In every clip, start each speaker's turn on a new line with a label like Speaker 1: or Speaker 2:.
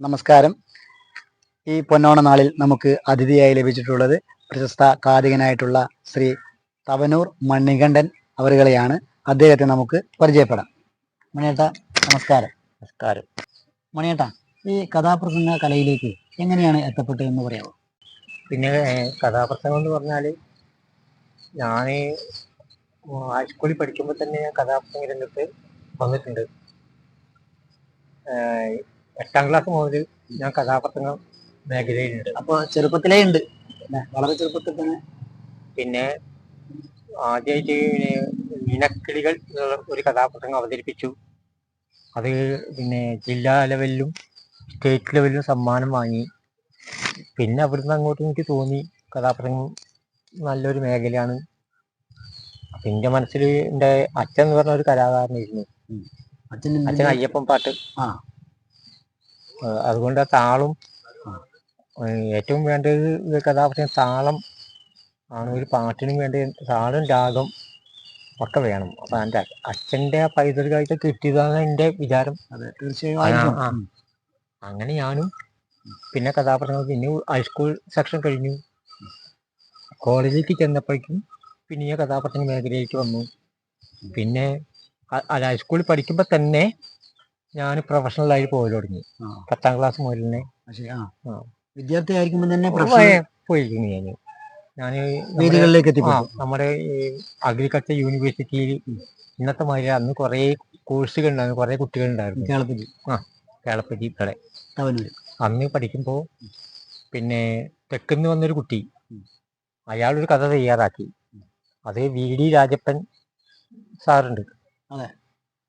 Speaker 1: നമസ്കാരം. ഈ പൊന്നോണ നാളിൽ നമുക്ക് അതിഥിയായി ലഭിച്ചിട്ടുള്ളത് പ്രശസ്ത കാതികനായിട്ടുള്ള ശ്രീ തവനൂർ മണികണ്ഠൻ അവരുകളെയാണ്. അദ്ദേഹത്തെ നമുക്ക് പരിചയപ്പെടാം. മണിയേട്ട നമസ്കാരം.
Speaker 2: നമസ്കാരം.
Speaker 1: മണിയേട്ട ഈ കഥാപ്രസംഗ കലയിലേക്ക് എങ്ങനെയാണ് എത്തപ്പെട്ടത് എന്ന് പറയാമോ?
Speaker 2: പിന്നെ കഥാപ്രസംഗം എന്ന് പറഞ്ഞാൽ ഞാൻ ഹൈസ്കൂളിൽ പഠിക്കുമ്പോൾ തന്നെ ഞാൻ കഥാപ്രസംഗ രംഗത്ത് വന്നിട്ടുണ്ട്. എട്ടാം ക്ലാസ് മുതൽ ഞാൻ കഥാപാത്രങ്ങൾ മേഖലയിലുണ്ട്.
Speaker 1: അപ്പൊ ചെറുപ്പത്തിലേ ഉണ്ട്? വളരെ ചെറുപ്പത്തിൽ തന്നെ.
Speaker 2: പിന്നെ ആദ്യമായിട്ട് ഇനക്കിളികൾ എന്നുള്ള ഒരു കഥാപാത്രങ്ങൾ അവതരിപ്പിച്ചു. അത് പിന്നെ ജില്ലാ ലെവലിലും സ്റ്റേറ്റ് ലെവലിലും സമ്മാനം വാങ്ങി. പിന്നെ അവിടുന്ന് അങ്ങോട്ട് എനിക്ക് തോന്നി കഥാപാത്രങ്ങൾ നല്ലൊരു മേഖലയാണ്. അപ്പൊ എന്റെ മനസ്സിൽ എന്റെ അച്ഛൻ എന്ന് പറഞ്ഞ ഒരു കലാകാരനായിരുന്നു.
Speaker 1: അച്ഛൻ
Speaker 2: അച്ഛൻ അയ്യപ്പൻ പാട്ട്.
Speaker 1: ആ.
Speaker 2: അതുകൊണ്ട് ആ താളം ഏറ്റവും വേണ്ടത് കഥാപാത്രം താളം ആണ്. ഒരു പാട്ടിനും വേണ്ട താളും രാഗം ഒക്കെ വേണം. അപ്പൊ എന്റെ അച്ഛന്റെ ആ പൈതൃകമായിട്ട് കിട്ടിയതാണ് എന്റെ വിചാരം.
Speaker 1: അതെ തീർച്ചയായും.
Speaker 2: അങ്ങനെ ഞാനും പിന്നെ കഥാപാത്രങ്ങൾ പിന്നെ ഹൈസ്കൂൾ സെക്ഷൻ കഴിഞ്ഞു. കോളേജിലേക്ക് ചെന്നപ്പോഴേക്കും പിന്നെ ഞാൻ കഥാപ്രസംഗ മേഖലയിലേക്ക് വന്നു. പിന്നെ ഹൈസ്കൂളിൽ പഠിക്കുമ്പോൾ തന്നെ ഞാൻ പ്രൊഫഷണലായി പോയി തുടങ്ങി.
Speaker 1: ആ,
Speaker 2: പത്താം ക്ലാസ് മുതൽ തന്നെ
Speaker 1: ആ.
Speaker 2: ആ.
Speaker 1: വിദ്യാർത്ഥി ആയിരിക്കുമ്പോൾ തന്നെ
Speaker 2: പോയി-
Speaker 1: പ്രൊഫഷണൽ
Speaker 2: പോയിരുന്നു ഞാൻ ഞാൻ
Speaker 1: വീടുകളിലേക്ക്
Speaker 2: എത്തി
Speaker 1: നമ്മുടെ
Speaker 2: നമ്മുടെ അഗ്രികൾച്ചർ യൂണിവേഴ്സിറ്റിയിൽ ഇന്നത്തെ മാതിരി അന്ന് കുറേ കോഴ്സുകൾ ഉണ്ടായിരുന്നു. കുറേ കുട്ടികൾ
Speaker 1: ഉണ്ടായിരുന്നു
Speaker 2: കേളപ്പതി ഇവിടെ.
Speaker 1: തവനൂര്.
Speaker 2: അന്ന് പഠിക്കുമ്പോൾ പിന്നെ തെക്കുന്ന് വന്നൊരു കുട്ടി. അയാളൊരു കഥ തയ്യാറാക്കി. അത് വി ഡി രാജപ്പൻ സാറുണ്ട്.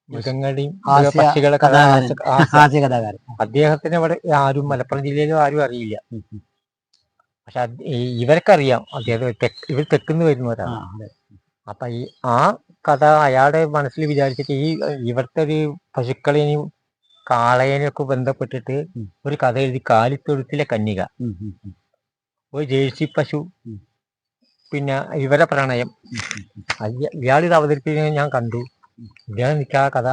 Speaker 2: മൃഗങ്ങളുടെയും പക്ഷികളെ കഥ
Speaker 1: കഥാകാരൻ.
Speaker 2: ഹാസ്യ-
Speaker 1: ഹാസ്യ കഥാകാരൻ.
Speaker 2: അദ്ദേഹത്തിന് ഇവിടെ ആരും മലപ്പുറം ജില്ലയിലും ആരും അറിയില്ല. പക്ഷെ ഇവർക്കറിയാം. അദ്ദേഹം ഇവർ തെക്കുന്ന് വരുന്നവരാണ്. അപ്പൊ ഈ ആ കഥ അയാളുടെ മനസ്സിൽ വിചാരിച്ചിട്ട് ഈ ഇവിടുത്തെ ഒരു പശുക്കളെയും കാളയേനെയും ഒക്കെ ബന്ധപ്പെട്ടിട്ട് ഒരു കഥ എഴുതി കാലിത്തൊഴുത്തിലെ കന്യക. ഒരു ജേഴ്സി പശു. പിന്നെ ഇവരെ പ്രണയം. ഇയാളിത് ഇയാൾ ഇത് അവതരിപ്പിക്കുന്നത് ഞാൻ കണ്ടു. എനിക്ക് ആ കഥ.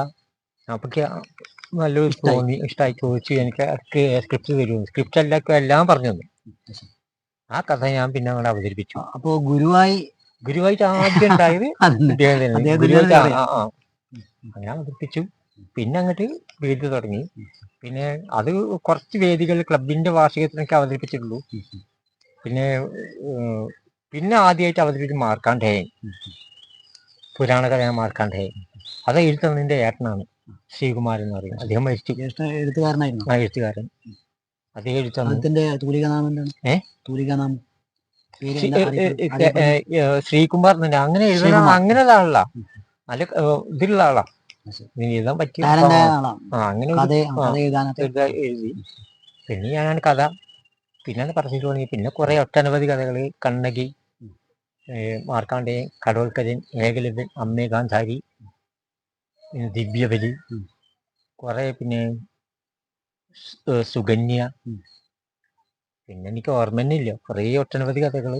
Speaker 2: അപ്പൊക്ക് നല്ലൊരു. തോന്നി ഇഷ്ടമായി ചോദിച്ചു എനിക്ക് സ്ക്രിപ്റ്റ് തരുമോ? സ്ക്രിപ്റ്റ് എല്ലാം എല്ലാം പറഞ്ഞു തന്നു ആ കഥ ഞാൻ പിന്നെ അങ്ങനെ അവതരിപ്പിച്ചു.
Speaker 1: അപ്പോ ഗുരുവായി
Speaker 2: ഗുരുവായിട്ട് ആദ്യം ഉണ്ടായത് ഗുരുവായിട്ട്. അങ്ങനെ അവതരിപ്പിച്ചു. പിന്നെ അങ്ങോട്ട് വേദി തുടങ്ങി. പിന്നെ അത് കുറച്ച് വേദികൾ ക്ലബിന്റെ വാർഷികത്തിനൊക്കെ അവതരിപ്പിച്ചിട്ടുള്ളൂ. പിന്നെ പിന്നെ ആദ്യമായിട്ട് അവതരിപ്പിച്ച് മാർക്കാണ്ഡേയൻ. പുരാണ കഥയാണ് മാർക്കാണ്ഡേയൻ. അത് എഴുത്തുന്നതിന്റെ ഏട്ടനാണ് ശ്രീകുമാരൻ എന്ന് പറയും അദ്ദേഹം മരിച്ചു.
Speaker 1: എഴുത്തുകാരനായിരുന്നു.
Speaker 2: ആ എഴുത്തുകാരൻ. അദ്ദേഹം
Speaker 1: തൂലികാനാമം എന്താണ്?
Speaker 2: ഏ?
Speaker 1: തൂലികാനാമം.
Speaker 2: ശ്രീകുമാർ തന്നെ അങ്ങനെ എഴുതുന്ന അങ്ങനെ ആളല്ല നല്ല ഇതിലുള്ള ആളാ. എഴുതാൻ പറ്റിയ അങ്ങനെ എഴുതി. പിന്നെ ഞാനാണ് കഥ. പിന്നെ പറഞ്ഞിട്ട് തുടങ്ങി പിന്നെ കുറെ ഒട്ടനവധി കഥകൾ കണ്ണകി മാർക്കാണ്ഡേയൻ കടോൽക്കരൻ ഏകലവൻ അമ്മേ ഗാന്ധാരി പിന്നെ ദിവ്യബലി. കുറെ പിന്നെ സുഗന്യ സുകന്യ പിന്നെ എനിക്ക് ഓർമ്മ തന്നെ ഇല്ല കുറേ ഒട്ടനവധി കഥകൾ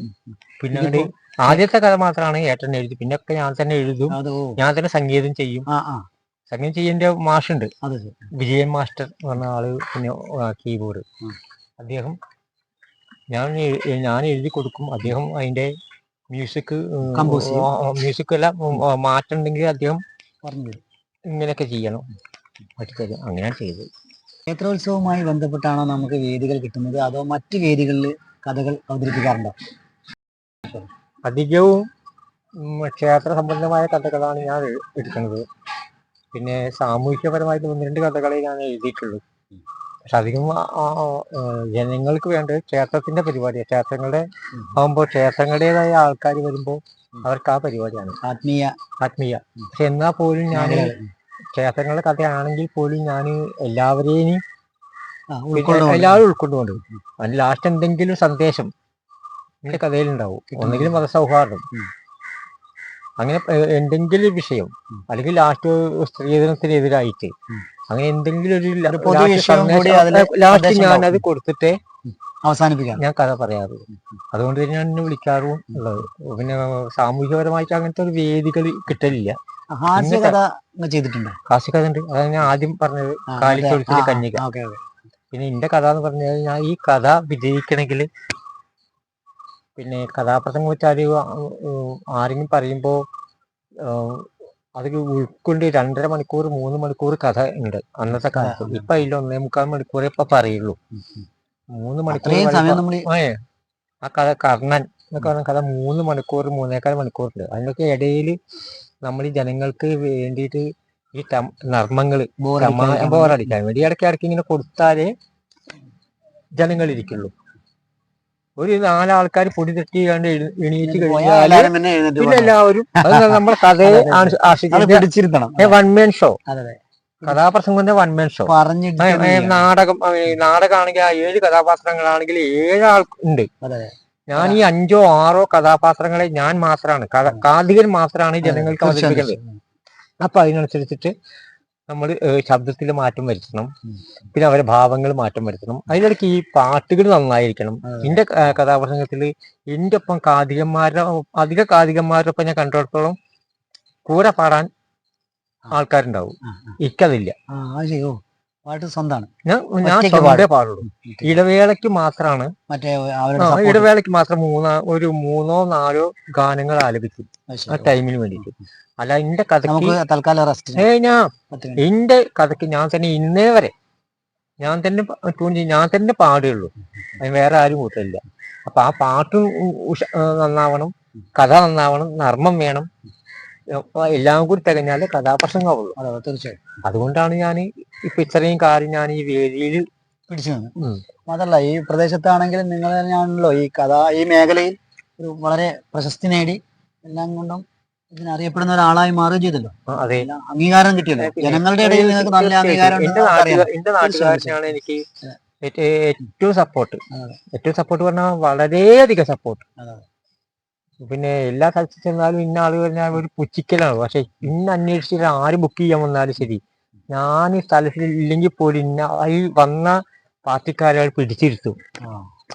Speaker 2: പിന്നെ ആദ്യത്തെ കഥ മാത്രമാണ് ഏട്ടൻ എഴുതി. പിന്നെ ഒക്കെ ഞാൻ തന്നെ എഴുതും. ഞാൻ തന്നെ സംഗീതം ചെയ്യും. സംഗീതം ചെയ്യേണ്ട മാഷുണ്ട്. വിജയൻ മാസ്റ്റർ എന്ന് പറഞ്ഞ ആൾ പിന്നെ കീബോർഡ്. അദ്ദേഹം ഞാൻ ഞാൻ എഴുതി കൊടുക്കും. അദ്ദേഹം അതിന്റെ മ്യൂസിക്. മ്യൂസിക് എല്ലാം മാറ്റുണ്ടെങ്കിൽ അദ്ദേഹം
Speaker 1: പറഞ്ഞു
Speaker 2: ഇങ്ങനെയൊക്കെ ചെയ്യണം. പഠിച്ചത് അങ്ങനെയാണ് ചെയ്തത്.
Speaker 1: ക്ഷേത്രോത്സവവുമായി ബന്ധപ്പെട്ടാണോ നമുക്ക് വേദികൾ കിട്ടുന്നത്? അതോ മറ്റ് വേദികളിൽ കഥകൾ അവതരിപ്പിക്കാറുണ്ടോ?
Speaker 2: അധികവും ക്ഷേത്ര സംബന്ധമായ കഥകളാണ് ഞാൻ എടുക്കുന്നത്. പിന്നെ സാമൂഹ്യപരമായിട്ട് ഒന്ന് രണ്ട് കഥകളെ ഞാൻ എഴുതിയിട്ടുള്ളൂ. പക്ഷെ അധികം ജനങ്ങൾക്ക് വേണ്ടത് ക്ഷേത്രത്തിന്റെ പരിപാടിയാണ് ക്ഷേത്രങ്ങളുടെ. ആകുമ്പോൾ ക്ഷേത്രങ്ങളുടേതായ ആൾക്കാർ വരുമ്പോൾ അവർക്ക് ആ പരിപാടിയാണ്.
Speaker 1: ആത്മീയ.
Speaker 2: ആത്മീയ. പക്ഷെ എന്നാ പോലും ഞാൻ. ക്ഷേത്രങ്ങളുടെ കഥയാണെങ്കിൽ പോലും ഞാൻ എല്ലാവരെയും എല്ലാവരും ഉൾക്കൊണ്ടുകൊണ്ട് അതിന് ലാസ്റ്റ് എന്തെങ്കിലും സന്ദേശം എന്റെ കഥയിലുണ്ടാവും. ഒന്നെങ്കിൽ മതസൗഹാർദ്ദം. അങ്ങനെ എന്തെങ്കിലും വിഷയം
Speaker 1: അല്ലെങ്കിൽ
Speaker 2: ലാസ്റ്റ് സ്ത്രീധനത്തിനെതിരായിട്ട്. അങ്ങനെ എന്തെങ്കിലും ഒരു
Speaker 1: പൊതു വിഷയം കൂടി
Speaker 2: ലാസ്റ്റ് ഞാൻ അത്. കൊടുത്തിട്ടേ
Speaker 1: അവസാനിപ്പിക്കാം.
Speaker 2: ഞാൻ കഥ പറയാറുള്ളൂ അതുകൊണ്ട് തന്നെ ഞാൻ എന്നെ വിളിക്കാറും ഉള്ളത്. പിന്നെ സാമൂഹികപരമായിട്ട് അങ്ങനത്തെ ഒരു വേദികൾ കിട്ടലില്ല.
Speaker 1: ഹാസ്യ കഥ ചെയ്തിട്ടുണ്ടോ?
Speaker 2: കാശിക്കഥ ഉണ്ട് അതാണ് ഞാൻ ആദ്യം പറഞ്ഞത്.
Speaker 1: അതെ.
Speaker 2: കന്യക. പിന്നെ എന്റെ കഥ എന്ന് പറഞ്ഞാൽ ഞാൻ ഈ കഥ വിജയിക്കണമെങ്കിൽ പിന്നെ കഥാപ്രസംഗം വെച്ചാൽ ആരെങ്കിലും പറയുമ്പോൾ അത് ഉൾക്കൊണ്ട് രണ്ടര മണിക്കൂർ മൂന്ന് മണിക്കൂർ കഥ ഉണ്ട് അന്നത്തെ കാലത്ത്. ഇപ്പൊ അതിൽ ഒന്നേ മുക്കാൽ മണിക്കൂറേ ഇപ്പൊ പറയുള്ളൂ. മൂന്ന് മണിക്കൂർ ആ, കഥ കർണൻ എന്നൊക്കെ പറഞ്ഞ കഥ മൂന്ന് മണിക്കൂർ മൂന്നേക്കാൽ മണിക്കൂറുണ്ട്. അതിനൊക്കെ ഇടയിൽ നമ്മൾ ജനങ്ങൾക്ക് വേണ്ടിയിട്ട് ഈ നർമ്മങ്ങൾ ബോറടിക്കാൻ വേണ്ടി ഇടയ്ക്ക് ഇടയ്ക്ക് ഇങ്ങനെ കൊടുത്താലേ ജനങ്ങൾ ഇരിക്കുള്ളൂ ഒരു നാലാൾക്കാർ പൊടി തട്ടി കണ്ട് എണീറ്റ്
Speaker 1: നമ്മൾ പിന്നെ
Speaker 2: എല്ലാവരും നമ്മുടെ കഥയെ വൺ മാൻ ഷോ. കഥാപ്രസംഗത്തിന്റെ വൺ മേൻ ഷോ. ഏ, നാടകം നാടകമാണെങ്കിൽ ആ ഏഴ് കഥാപാത്രങ്ങളാണെങ്കിൽ ഏഴാൾ ഉണ്ട്. ഞാൻ ഈ അഞ്ചോ ആറോ കഥാപാത്രങ്ങളെ ഞാൻ മാത്രമാണ് കാതികൻ മാത്രമാണ് ജനങ്ങൾക്ക് അവതരിപ്പിക്കുന്നത്. അപ്പൊ അതിനനുസരിച്ചിട്ട് നമ്മൾ ശബ്ദത്തിൽ മാറ്റം വരുത്തണം. പിന്നെ അവരെ ഭാവങ്ങൾ മാറ്റം വരുത്തണം. അതിനിടയ്ക്ക് ഈ പാട്ടുകൾ നന്നായിരിക്കണം. എന്റെ കഥാപ്രസംഗത്തിൽ എന്റെ ഒപ്പം കാതികന്മാരുടെ അധിക കാതികന്മാരുടെ ഒപ്പം ഞാൻ കണ്ടിടത്തോളം കൂടെ പാടാൻ ആൾക്കാരുണ്ടാവും. ഇക്കതില്ല.
Speaker 1: പാട്ട് സ്വന്തമാണ്
Speaker 2: ഞാൻ പാടുള്ളൂ. ഇടവേളയ്ക്ക് മാത്രമാണ്.
Speaker 1: മറ്റേ.
Speaker 2: ഇടവേളയ്ക്ക് മാത്രം മൂന്നാ ഒരു മൂന്നോ നാലോ ഗാനങ്ങൾ ആലപിക്കും. ആ ടൈമിന് വേണ്ടിയിട്ട്. അല്ല എന്റെ
Speaker 1: കഥക്ക് തൽക്കാലം റെസ്റ്റ്
Speaker 2: ഏ ഞാൻ എന്റെ കഥക്ക് ഞാൻ തന്നെ ഇന്നേ വരെ ഞാൻ തന്നെ ഞാൻ തന്നെ പാടുകയുള്ളൂ അതിന് വേറെ ആരും കൂട്ടില്ല അപ്പൊ ആ പാട്ട് നന്നാവണം. കഥ നന്നാവണം. നർമ്മം വേണം. എല്ലാം കൂടി തികഞ്ഞാലേ കഥാപ്രസംഗമാവുള്ളൂ.
Speaker 1: അതെ തീർച്ചയായും.
Speaker 2: അതുകൊണ്ടാണ് ഞാൻ ഇപ്പൊ ഇത്രയും കാര്യം ഞാൻ ഈ വേദിയിൽ
Speaker 1: പിടിച്ചു നിന്ന്. അതല്ല ഈ പ്രദേശത്താണെങ്കിലും നിങ്ങൾ തന്നെയാണല്ലോ ഈ കഥ ഈ മേഖലയിൽ ഒരു വളരെ പ്രശസ്തി നേടി എല്ലാം കൊണ്ടും ഇതിനറിയപ്പെടുന്ന ഒരാളായി മാറുകയും ചെയ്തല്ലോ.
Speaker 2: അതെ.
Speaker 1: അംഗീകാരം കിട്ടിയല്ലോ. ജനങ്ങളുടെ ഇടയിൽ നിങ്ങൾക്ക് നല്ല അംഗീകാരം
Speaker 2: എന്റെ നാട്ടുകാരനാണ് എനിക്ക് ഏറ്റവും സപ്പോർട്ട്. ഏറ്റവും സപ്പോർട്ട് പറഞ്ഞാൽ വളരെയധികം സപ്പോർട്ട്. പിന്നെ എല്ലാ സ്ഥലത്ത് ചെന്നാലും ഇന്ന ആൾ പറഞ്ഞാൽ ഒരു പുച്ചിക്കലാണ് പക്ഷെ ഇന്ന് അന്വേഷിച്ചിട്ട് ആര് ബുക്ക് ചെയ്യാൻ വന്നാലും ശരി. ഞാൻ ഈ സ്ഥലത്തിൽ ഇല്ലെങ്കിൽ പോലും ഇന്ന ഈ വന്ന പാർട്ടിക്കാരെ പിടിച്ചിരുത്തും.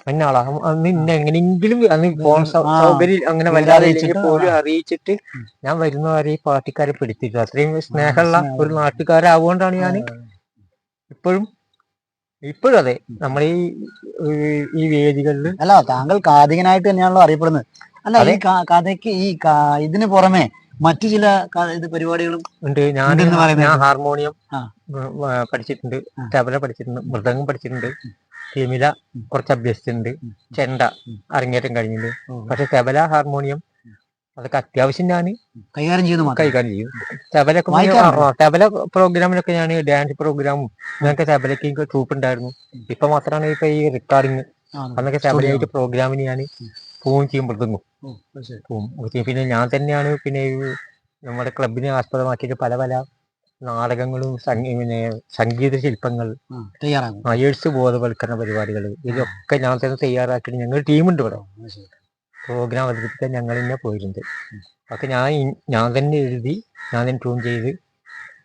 Speaker 2: എന്നാളാ അന്ന് ഇന്ന എങ്ങനെയെങ്കിലും അന്ന് ഫോൺ സൗകര്യം അങ്ങനെ വല്ലാതെ പോലും അറിയിച്ചിട്ട് ഞാൻ വരുന്നവരെ ഈ പാർട്ടിക്കാരെ പിടിച്ചിരുത്തും. അത്രയും സ്നേഹമുള്ള
Speaker 1: സ്നേഹം.
Speaker 2: ഒരു നാട്ടുകാരാവുകൊണ്ടാണ് ഞാൻ ഇപ്പോഴും ഇപ്പോഴും അതെ. നമ്മൾ ഈ ഈ- ഈ വേദികളിൽ
Speaker 1: അല്ല താങ്കൾ കാതികനായിട്ട് തന്നെയാണല്ലോ അറിയപ്പെടുന്നത്. അല്ല ഈ കഥയ്ക്ക് ഈ ഇതിന് പുറമെ മറ്റു ചില ഇത് പരിപാടികളും
Speaker 2: ഉണ്ട്. ഞാൻ ഞാൻ ഹാർമോണിയം പഠിച്ചിട്ടുണ്ട്. തബല പഠിച്ചിട്ടുണ്ട്. മൃദംഗം പഠിച്ചിട്ടുണ്ട്. തിമില കുറച്ച് അഭ്യസിച്ചിട്ടുണ്ട്. ചെണ്ട. അരങ്ങേറ്റം കഴിഞ്ഞിട്ടുണ്ട്. പക്ഷെ തബല ഹാർമോണിയം അതൊക്കെ അത്യാവശ്യം ഞാൻ
Speaker 1: കൈകാര്യം ചെയ്യുന്നു
Speaker 2: കൈകാര്യം ചെയ്യും. തബലൊക്കെ തബല പ്രോഗ്രാമിലൊക്കെ ഞാൻ ഡാൻസ് പ്രോഗ്രാമും ഞങ്ങൾക്ക് തബലയ്ക്ക് ട്രൂപ്പ് ഉണ്ടായിരുന്നു ഇപ്പൊ മാത്രമാണ് ഇപ്പൊ ഈ റെക്കോർഡിങ് അന്നൊക്കെ തബലയായിട്ട് പ്രോഗ്രാമിന് ഞാൻ പോവും ചെയ്യും മൃദംഗം പോവും പിന്നെ ഞാൻ തന്നെയാണ് പിന്നെ നമ്മുടെ ക്ലബിനെ ആസ്പദമാക്കിയിട്ട് പല പല നാടകങ്ങളും പിന്നെ സംഗീത ശില്പങ്ങൾ അയേഴ്സ് ബോധവൽക്കരണ പരിപാടികൾ ഇതൊക്കെ ഞാൻ തന്നെ തയ്യാറാക്കിയിട്ട് ഞങ്ങൾ ടീമുണ്ട് ഇവിടെ. പ്രോഗ്രാം അവതരിപ്പിക്കാൻ ഞങ്ങൾ തന്നെ പോയിട്ടുണ്ട്. ഒക്കെ ഞാൻ ഞാൻ തന്നെ എഴുതി ഞാൻ തന്നെ ട്യൂൺ ചെയ്ത്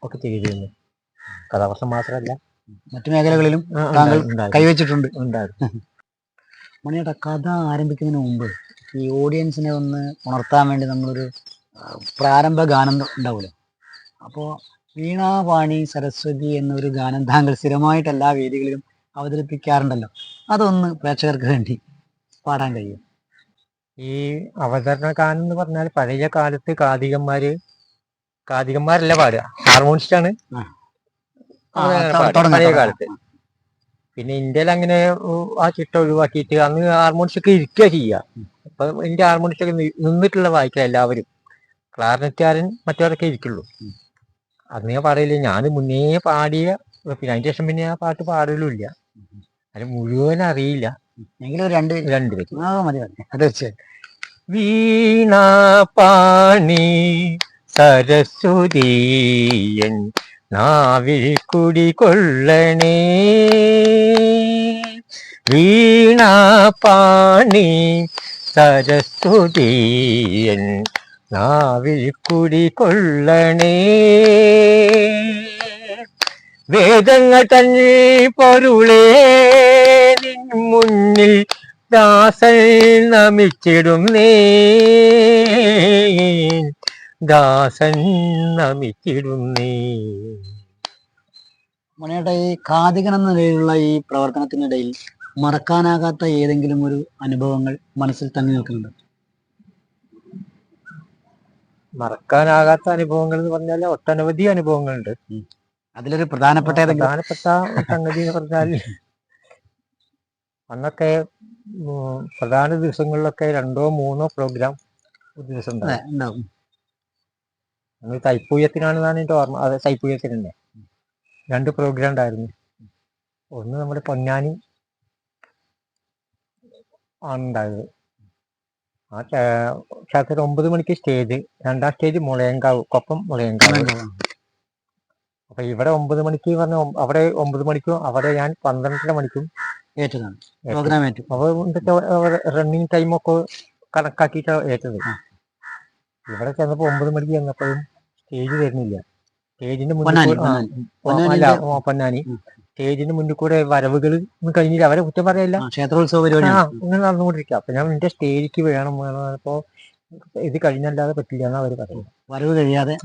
Speaker 2: ഒക്കെ ചെയ്തിരുന്നു. കഥാപാത്രം മാത്രമല്ല.
Speaker 1: മറ്റു മേഖലകളിലും കൈവച്ചിട്ടുണ്ട്.
Speaker 2: ഉണ്ടായിരുന്നു.
Speaker 1: മണിയേട്ടാ കഥ ആരംഭിക്കുന്നതിന് മുമ്പ് ഈ ഓഡിയൻസിനെ ഒന്ന് ഉണർത്താൻ വേണ്ടി നമ്മളൊരു പ്രാരംഭ ഗാനം ഉണ്ടാവുമല്ലോ അപ്പോൾ വീണാപാണി സരസ്വതി എന്നൊരു ഗാനം താങ്കൾ സ്ഥിരമായിട്ട് എല്ലാ വേദികളിലും അവതരിപ്പിക്കാറുണ്ടല്ലോ. അതൊന്ന് പ്രേക്ഷകർക്ക് വേണ്ടി പാടാൻ കഴിയും.
Speaker 2: ഈ അവതരണ ഗാനം എന്ന് പറഞ്ഞാൽ പഴയ കാലത്ത് കാതികന്മാര് കാതികന്മാരല്ല പാടുക. ഹാർമോണിസ്റ്റ് ആണ് പഴയ. കാലത്ത്. പിന്നെ ഇന്ത്യയിൽ അങ്ങനെ ആ ചിട്ട ഒഴിവാക്കിയിട്ട് അന്ന് ഹാർമോണിസ്റ്റ് ഒക്കെ ഇരിക്കുക ചെയ്യുക അപ്പൊ എന്റെ ഹാർമോണിസ്റ്റ് ഒക്കെ നിന്നിട്ടുള്ള വായിക്കുക എല്ലാവരും. ക്ലാർനെറ്റുകാരൻ മറ്റവരൊക്കെ ഇരിക്കുള്ളൂ. അന്ന് ഞാൻ പറയില്ല ഞാൻ മുന്നേ പാടിയ പിന്നെ അതിന് ശേഷം പിന്നെ ആ പാട്ട് പാടലും ഇല്ല അത് മുഴുവൻ അറിയില്ല.
Speaker 1: എങ്കിലും രണ്ട് രണ്ട് മതി തീർച്ചയായും
Speaker 2: വീണാപാണി സരസ്വതീയൻ നാവിൽ കുടികൊള്ളണേ വീണാപാണി സരസ്വതീയൻ നാവിൽ കുടികൊള്ളണേ വേദങ്ങൾ തന്നെ പൊരുളേ നിൻ മുന്നിൽ ദാസൻ നമിച്ചിടുന്നേ ദാസൻ നമിച്ചിടുന്നേ
Speaker 1: ഈ കാതികൻ എന്ന നിലയിലുള്ള ഈ പ്രവർത്തനത്തിനിടയിൽ മറക്കാനാകാത്ത ഏതെങ്കിലും ഒരു അനുഭവങ്ങൾ മനസ്സിൽ തങ്ങി നിൽക്കുന്നുണ്ട്?
Speaker 2: മറക്കാനാകാത്ത അനുഭവങ്ങൾ എന്ന് പറഞ്ഞാൽ ഒട്ടനവധി അനുഭവങ്ങളുണ്ട്.
Speaker 1: അതിലൊരു പ്രധാനപ്പെട്ട
Speaker 2: പ്രധാനപ്പെട്ട സംഗതി എന്ന് പറഞ്ഞാൽ അന്നൊക്കെ പ്രധാന ദിവസങ്ങളിലൊക്കെ രണ്ടോ മൂന്നോ പ്രോഗ്രാം ഒരു ദിവസം ഉണ്ടാവും. ഞങ്ങൾ തൈപ്പൂയത്തിനാണെന്നാണ് എന്റെ ഓർമ്മ അതെ തൈപ്പൂയത്തിന് തന്നെ രണ്ട് പ്രോഗ്രാം ഉണ്ടായിരുന്നു ഒന്ന് നമ്മുടെ പൊന്നാനി ആണ് ഉണ്ടായത് ആ ക്ഷേത്രത്തിൽ ഒമ്പത് മണിക്ക് സ്റ്റേജ് രണ്ടാം സ്റ്റേജ് മുളയങ്കാവ് കൊപ്പം മുളയങ്കാവ്. അപ്പൊ ഇവിടെ ഒമ്പത് മണിക്ക് പറഞ്ഞ അവിടെ ഒമ്പത് മണിക്കും അവിടെ ഞാൻ പന്ത്രണ്ടര മണിക്കും
Speaker 1: ഏറ്റതാണ്. പ്രോഗ്രാം ഏറ്റു
Speaker 2: റണ്ണിങ് ടൈമൊക്കെ കണക്കാക്കിയിട്ടാണ് ഏറ്റത്. ഇവിടെ ചെന്നപ്പോ ഒമ്പത് മണിക്ക് ചെന്നപ്പോഴും സ്റ്റേജ് വരുന്നില്ല സ്റ്റേജിന്റെ മുന്നിൽ
Speaker 1: പൊന്നാനി,
Speaker 2: സ്റ്റേജിന്റെ മുന്നിൽ കൂടെ വരവുകൾ കഴിഞ്ഞില്ല. അവരെ കുറ്റം പറയല്ല.
Speaker 1: ക്ഷേത്രോത്സവ പരിപാടി.
Speaker 2: ഇങ്ങനെ നടന്നുകൊണ്ടിരിക്കുക. അപ്പൊ ഞാൻ എന്റെ സ്റ്റേജിക്ക് വേണം അപ്പോ ഇത് കഴിഞ്ഞല്ലാതെ പറ്റില്ല എന്നാ അവർ പറയുന്നത്
Speaker 1: വരവ് കഴിയാതെ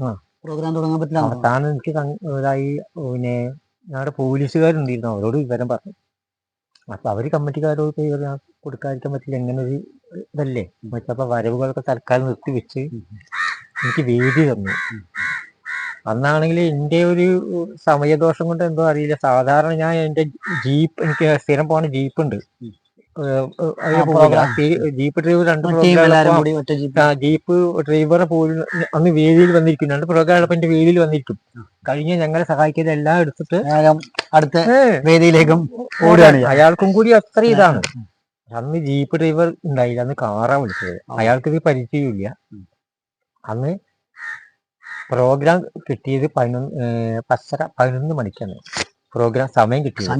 Speaker 1: പ്രോഗ്രാം തുടങ്ങാൻ പറ്റില്ല
Speaker 2: അവസാനം എനിക്ക് ഇതായി പിന്നെ ഞങ്ങളുടെ പോലീസുകാരുണ്ടായിരുന്നു. അവരോട് വിവരം പറഞ്ഞു. അപ്പൊ അവർ കമ്മിറ്റിക്കാരോട് കൊടുക്കാതിരിക്കാൻ പറ്റില്ല. എങ്ങനെ ഒരു ഇതല്ലേ അപ്പൊ വരവുകളൊക്കെ തൽക്കാലം നിർത്തി വെച്ച് എനിക്ക് വേദി തന്നു. അന്നാണെങ്കിൽ എന്റെ ഒരു സമയദോഷം കൊണ്ട് എന്തോ അറിയില്ല. സാധാരണ ഞാൻ എന്റെ ജീപ്പ് എനിക്ക് സ്ഥിരം പോണ ജീപ്പ് ഉണ്ട്. ജീപ്പ് ഡ്രൈവർ രണ്ട്
Speaker 1: ജീപ്പ്
Speaker 2: ഡ്രൈവറെ പോലും അന്ന് വേദിയിൽ വന്നിരിക്കും രണ്ട് പ്രോഗ്രാം എന്റെ വേദിയിൽ വന്നിരിക്കും. കഴിഞ്ഞ ഞങ്ങളെ സഹായിക്കുന്ന എല്ലാം എടുത്തിട്ട്
Speaker 1: അടുത്ത വേദിയിലേക്കും ഓടുകയാണ്
Speaker 2: അയാൾക്കും കൂടി അത്ര ഇതാണ്. അന്ന് ജീപ്പ് ഡ്രൈവർ ഉണ്ടായില്ല. അന്ന് കാറാ വിളിച്ചത്. അയാൾക്ക് ഇത് പരിചയമില്ല. അന്ന് പ്രോഗ്രാം കിട്ടിയത് പതിനൊന്ന് പത്തര പതിനൊന്ന് മണിക്കാണ്. പ്രോഗ്രാം സമയം കിട്ടിയത്.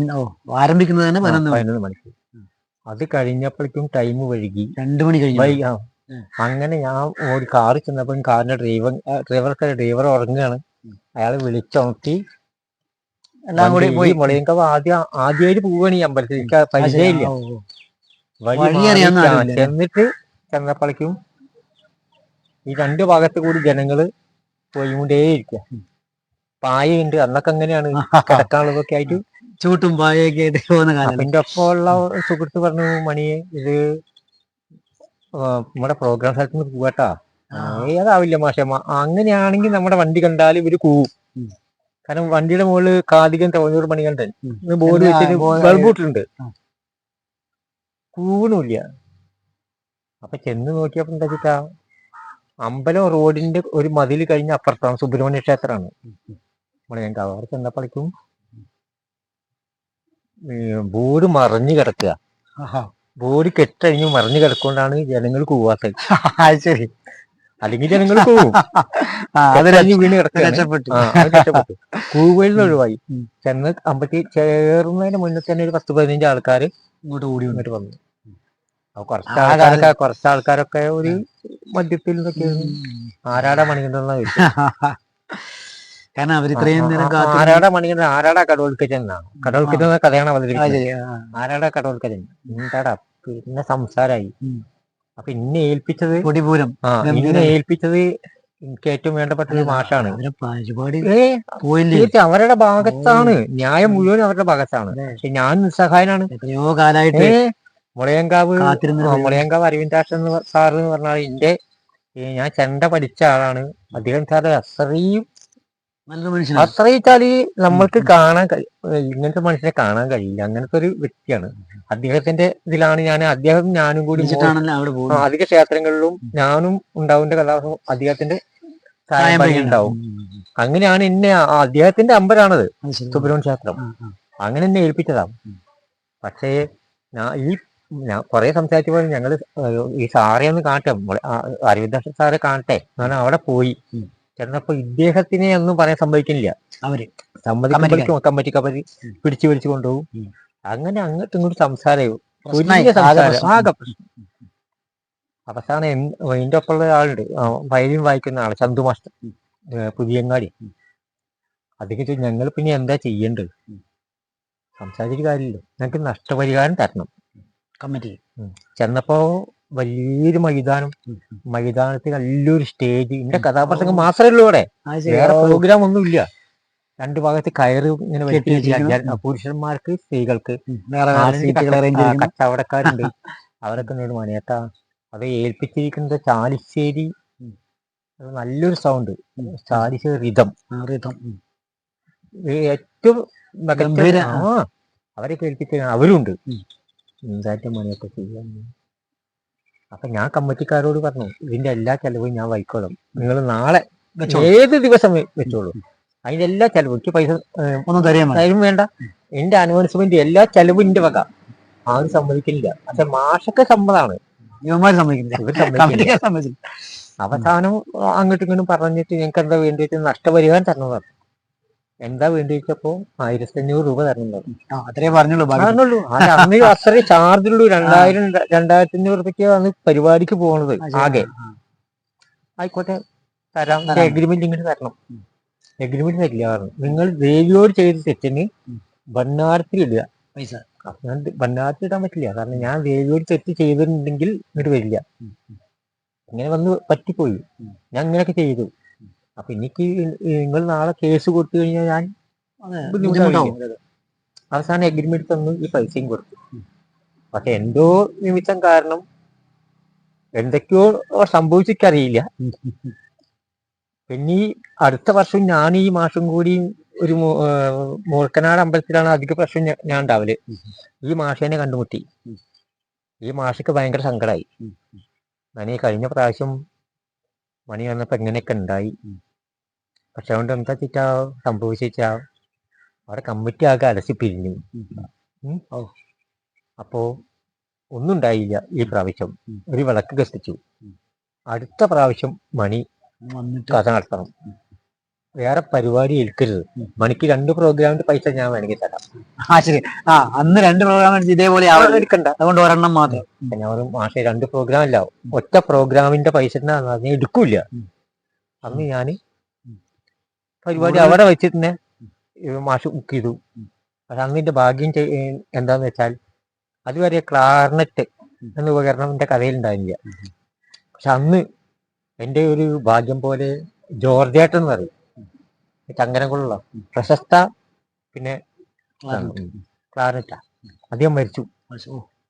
Speaker 1: ആരംഭിക്കുന്നത് തന്നെ പതിനൊന്ന് മണി.
Speaker 2: പതിനൊന്ന് മണിക്ക്. അത് കഴിഞ്ഞപ്പോഴേക്കും ടൈം വഴുകി
Speaker 1: രണ്ടു മണി കഴിഞ്ഞു.
Speaker 2: അങ്ങനെ ഞാൻ ഒരു കാറ് ചെന്നപ്പോൾ കാറിന്റെ ഡ്രൈവർ ഡ്രൈവർക്ക് ഡ്രൈവർ ഉറങ്ങുകയാണ് അയാൾ വിളിച്ചുണർത്തി
Speaker 1: എല്ലാം കൂടി പോയി.
Speaker 2: മുളയങ്കാവ് ആദ്യം ആദ്യമായിട്ട് പോവുകയാണ് ഈ അമ്പലത്തിൽ. പരിചയമില്ല. വഴി. ചെന്നിട്ട് ചെന്നപ്പോഴേക്കും ഈ രണ്ട് ഭാഗത്ത് കൂടി ജനങ്ങൾ പോയിക്കൊണ്ടേയിരിക്കുക പായയുണ്ട്. അന്നൊക്കെ അങ്ങനെയാണ് കിടക്കാനുള്ളതൊക്കെ ആയിട്ട്
Speaker 1: ചൂട്ടും പായൊക്കെ ആയിട്ട് പോകുന്ന കാലം.
Speaker 2: അപ്പൊ എന്റെ ഒപ്പമുള്ള സുഹൃത്ത് പറഞ്ഞു മണിയെ ഇത് നമ്മുടെ പ്രോഗ്രാം സ്ഥലത്ത് നിന്ന് പോവാട്ടാ ഏതാവില്ല മാഷെ. അങ്ങനെയാണെങ്കിൽ നമ്മുടെ വണ്ടി കണ്ടാൽ ഇവർ കൂവും. കാരണം വണ്ടിയുടെ മുകളിൽ കാതികൻ തോന്നൂർ മണി
Speaker 1: കണ്ടൻ
Speaker 2: ബോർഡ് വെച്ചിട്ട് ബൾബൂട്ടിലുണ്ട്. കൂവണില്ല അപ്പൊ ചെന്ന് നോക്കിയപ്പോ എന്താ വെച്ചിട്ടാ അമ്പലം റോഡിന്റെ ഒരു മതിൽ കഴിഞ്ഞ അപ്പുറത്താണ്. സുബ്രഹ്മണ്യ ക്ഷേത്രമാണ്. നമ്മളെ ഞാൻ കവാറ് ചെന്നപ്പോഴേക്കും ബോർഡ് മറിഞ്ഞു കിടക്കുക. ബോഡി കെട്ടഴിഞ്ഞ് മറിഞ്ഞു കിടക്കൊണ്ടാണ് ജനങ്ങൾ കൂവാത്തത്
Speaker 1: ശരി.
Speaker 2: അല്ലെങ്കിൽ ജനങ്ങൾ കെട്ടഴിഞ്ഞ് വീണ് അത് രക്ഷപ്പെട്ടു. ഒഴിവായി. ചെന്ന് അമ്പത്തി ചേർന്നതിന് മുന്നേ തന്നെ ഒരു പത്ത് പതിനഞ്ച് ആൾക്കാർ
Speaker 1: ഇങ്ങോട്ട് ഓടി
Speaker 2: വന്നിട്ട് വന്നു. കുറച്ച് ആൾക്കാരൊക്കെ കുറച്ച് ആൾക്കാരൊക്കെ ഒരു മദ്യത്തിൽ നിന്നൊക്കെ
Speaker 1: ഉം.
Speaker 2: ആരാടാ മണികണ്ഠൻ
Speaker 1: കാരണം അവർ ഇത്രയും നേരം
Speaker 2: ആരാടാ മണികണ്ഠൻ ആരാടാ കടവൽക്കച്ചൻ എന്നാണ്. കടവൽക്കച്ചൻ കഥയാണ് അവതരിപ്പിക്കുന്നത് ആരാടാ കടവൽക്കച്ചൻ എന്താടാ? പിന്നെ സംസാരായി. അപ്പൊ ഇന്നെ ഏൽപ്പിച്ചത്
Speaker 1: പൊടിപൂരം
Speaker 2: ഇന്നെ ഏൽപ്പിച്ചത് എനിക്ക് ഏറ്റവും വേണ്ടപ്പെട്ട ഒരു മാഷാണ് തീർച്ചയായും അവരുടെ ഭാഗത്താണ്. ന്യായം മുഴുവൻ അവരുടെ ഭാഗത്താണ്. പക്ഷെ ഞാൻ നിസ്സഹായനാണ്.
Speaker 1: എത്രയോ കാലായിട്ട്
Speaker 2: മുളയങ്കാവ് മുളയങ്കാവ് അരവിന്ദാക്ഷൻ എന്ന് സാറ് എന്ന് പറഞ്ഞാൽ എന്റെ ഞാൻ ചെണ്ട പഠിച്ച ആളാണ്. അദ്ദേഹം സാറ് അത്രയും അത്രയും വെച്ചാൽ നമ്മൾക്ക് കാണാൻ ഇങ്ങനത്തെ മനുഷ്യനെ കാണാൻ കഴിയില്ല. അങ്ങനത്തെ ഒരു വ്യക്തിയാണ്. അദ്ദേഹത്തിന്റെ ഇതിലാണ് ഞാൻ അദ്ദേഹം ഞാനും കൂടി അധിക ക്ഷേത്രങ്ങളിലും ഞാനും ഉണ്ടാവുന്ന കഥാപാത്രം അദ്ദേഹത്തിന്റെ ഉണ്ടാവും. അങ്ങനെയാണ് എന്നെ അദ്ദേഹത്തിന്റെ അമ്പലാണത് സുബ്രഹ്മണ്യ ക്ഷേത്രം. അങ്ങനെ എന്നെ ഏൽപ്പിച്ചതാ പക്ഷേ ഞാൻ ഈ ഞാൻ കുറെ സംസാരിച്ചപ്പോൾ ഞങ്ങൾ ഈ സാറെ ഒന്ന് കാണട്ടെ അരവിന്ദ സാറെ കാണട്ടെ ഞാൻ അവിടെ പോയി. ചെന്നപ്പോ ഇദ്ദേഹത്തിനെ ഒന്നും പറയാൻ സംഭവിക്കുന്നില്ല
Speaker 1: അവർ?
Speaker 2: സമ്മതിക്കും കമ്മിറ്റി
Speaker 1: ഉം.
Speaker 2: പിടിച്ചു പിടിച്ചു കൊണ്ടുപോകും. അങ്ങനെ അങ്ങോട്ടും ഇങ്ങോട്ടും സംസാരവും അവസാനം എൻ- എന്റെ ഒപ്പമുള്ള ആളുണ്ട്. വയലിൻ വായിക്കുന്ന ആൾ ചന്തു മാസ്റ്റർ. പുതിയങ്ങാടി. അദ്ദേഹം ഞങ്ങൾ പിന്നെ എന്താ ചെയ്യേണ്ടത്. സംസാരിച്ചിട്ട് കാര്യമില്ല. ഞങ്ങൾക്ക് നഷ്ടപരിഹാരം തരണം.
Speaker 1: കമ്മിറ്റി
Speaker 2: ചെന്നപ്പോ വലിയൊരു മൈതാനം. മൈതാനത്തിൽ നല്ലൊരു സ്റ്റേജ്. എന്റെ കഥാപ്രസംഗം മാത്രമേ ഉള്ളൂ അവിടെ. വേറെ പ്രോഗ്രാം ഒന്നും ഇല്ല. രണ്ട് ഭാഗത്ത് കയറ് ഇങ്ങനെ വെട്ടി. പുരുഷന്മാർക്ക് സ്ത്രീകൾക്ക്. കച്ചവടക്കാരുണ്ട്. അവരൊക്കെ എന്നോട് മണിയേട്ടാ? അത് ഏൽപ്പിച്ചിരിക്കുന്നത് ചാലിശ്ശേരി. നല്ലൊരു സൗണ്ട്. ചാലിശ്ശേരി റിതം
Speaker 1: ആ, റീത്തം.
Speaker 2: ഏറ്റവും അവരെ കേൾപ്പിച്ച അവരുണ്ട്.
Speaker 1: ഉം.
Speaker 2: എന്തായിട്ട് മണിയൊക്കെ ചെയ്യാൻ അപ്പൊ ഞാൻ കമ്മിറ്റിക്കാരോട് പറഞ്ഞു ഇതിന്റെ എല്ലാ ചെലവും ഞാൻ വഹിക്കോളും നിങ്ങൾ നാളെ ഏത് ദിവസം വെച്ചോളൂ. അതിന്റെ എല്ലാ ചെലവും എനിക്ക് പൈസ
Speaker 1: ഒന്നും വേണ്ട.
Speaker 2: തരും വേണ്ട. എന്റെ അനൗൺസ്മെന്റ് എല്ലാ ചെലവും എന്റെ വക. ആരും സമ്മതിക്കില്ല പക്ഷെ മാഷൊക്കെ
Speaker 1: സമ്മതിച്ചില്ല.
Speaker 2: അവസാനം അങ്ങോട്ടും ഇങ്ങോട്ടും പറഞ്ഞിട്ട് ഞങ്ങൾക്ക് എന്താ വേണ്ടിയിട്ട് നഷ്ടപരിഹാരം തരണം പറഞ്ഞു. എന്താ വേണ്ടി വെച്ചപ്പോ ആയിരത്തി അഞ്ഞൂറ് രൂപ തരണം
Speaker 1: അത്രേ പറഞ്ഞുള്ളൂ
Speaker 2: പറഞ്ഞുള്ളൂ. അന്ന് അത്രേ ചാർജുള്ളൂ രണ്ടായിരം രണ്ടായിരത്തി അഞ്ഞൂറ് രൂപയ്ക്ക് അന്ന് പരിപാടിക്ക്
Speaker 1: പോകണത്
Speaker 2: ആകെ. ആയിക്കോട്ടെ തരാം. എഗ്രിമെന്റ് ഇങ്ങോട്ട് തരണം. എഗ്രിമെന്റ് തരില്ല പറഞ്ഞു. നിങ്ങൾ ദേവിയോട് ചെയ്ത തെറ്റിന്. ഭണ്ണാരത്തിൽ ഇടുക.
Speaker 1: പൈസ.
Speaker 2: ഞാൻ ഭണ്ണാരത്തിൽ ഇടാൻ പറ്റില്ല. കാരണം ഞാൻ ദേവിയോട് തെറ്റ് ചെയ്തിട്ടുണ്ടെങ്കിൽ ഇങ്ങോട്ട് വരില്ല. ഇങ്ങനെ വന്ന് പറ്റിപ്പോയി. ഞാൻ ഇങ്ങനെയൊക്കെ ചെയ്തു. അപ്പൊ എനിക്ക് നിങ്ങൾ നാളെ കേസ് കൊടുത്തു കഴിഞ്ഞാൽ ഞാൻ?
Speaker 1: ബുദ്ധിമുട്ടാവും.
Speaker 2: അവസാനം എഗ്രിമെന്റ് തന്നു ഈ പൈസയും കൊടുത്തു പക്ഷെ എന്തോ നിമിത്തം കാരണം എന്തൊക്കെയോ സംഭവിച്ചിട്ടറിയില്ല. പിന്നെ ഈ അടുത്ത വർഷം ഞാൻ ഈ മാസം കൂടി ഒരു മൂർക്കനാട് അമ്പലത്തിലാണ് അധിക പ്രശ്നം ഞാൻ
Speaker 1: ഉണ്ടാവൽ.
Speaker 2: ഈ മാഷേനെ കണ്ടുമുട്ടി ഈ മാഷക്ക് ഭയങ്കര സങ്കടമായി. ഞാൻ ഈ കഴിഞ്ഞ പ്രാവശ്യം മണി വന്നപ്പോ എങ്ങനെയൊക്കെ ഉണ്ടായി. പക്ഷെ അതുകൊണ്ട് എന്താ വെച്ചാ സംഭവിച്ചാ അവിടെ കമ്മിറ്റി ആകെ അലസി പിരിഞ്ഞു. അപ്പോ ഒന്നും ഉണ്ടായില്ല ഈ പ്രാവശ്യം. ഒരു വിളക്ക് കത്തിച്ചു അടുത്ത പ്രാവശ്യം മണി കഥ നടത്തണം. വേറെ പരിപാടി ഏൽക്കരുത്. മണിക്ക് രണ്ട് പ്രോഗ്രാമിന്റെ പൈസ ഞാൻ വേണമെങ്കിൽ തരാം.
Speaker 1: ആ ശരി. ആ അന്ന് രണ്ട് പ്രോഗ്രാം ഇതേപോലെ.
Speaker 2: എടുക്കണ്ട.
Speaker 1: അതുകൊണ്ട് ഒരെണ്ണം മാത്രം.
Speaker 2: ഞാൻ മാഷെ രണ്ട് പ്രോഗ്രാം അല്ല. ഒറ്റ പ്രോഗ്രാമിന്റെ പൈസ എടുക്കൂല അന്ന് ഞാൻ. പരിപാടി അവിടെ വെച്ചിട്ട് തന്നെ മാഷ് ബുക്ക് ചെയ്തു.
Speaker 1: ഉം.
Speaker 2: പക്ഷെ അന്ന് എന്റെ ഭാഗ്യം എന്താന്ന് വെച്ചാൽ അതുവരെ ക്ലാർനെറ്റ്. എന്ന ഉപകരണം എന്റെ കഥയിൽ ഉണ്ടായില്ല പക്ഷെ അന്ന് എന്റെ ഒരു ഭാഗ്യം പോലെ ജോർജേട്ടൻ എന്ന് പറയും. ചങ്ങനകുള്ള പ്രശസ്ത പിന്നെ ക്ലാർനെറ്റാ അദ്ദേഹം മരിച്ചു.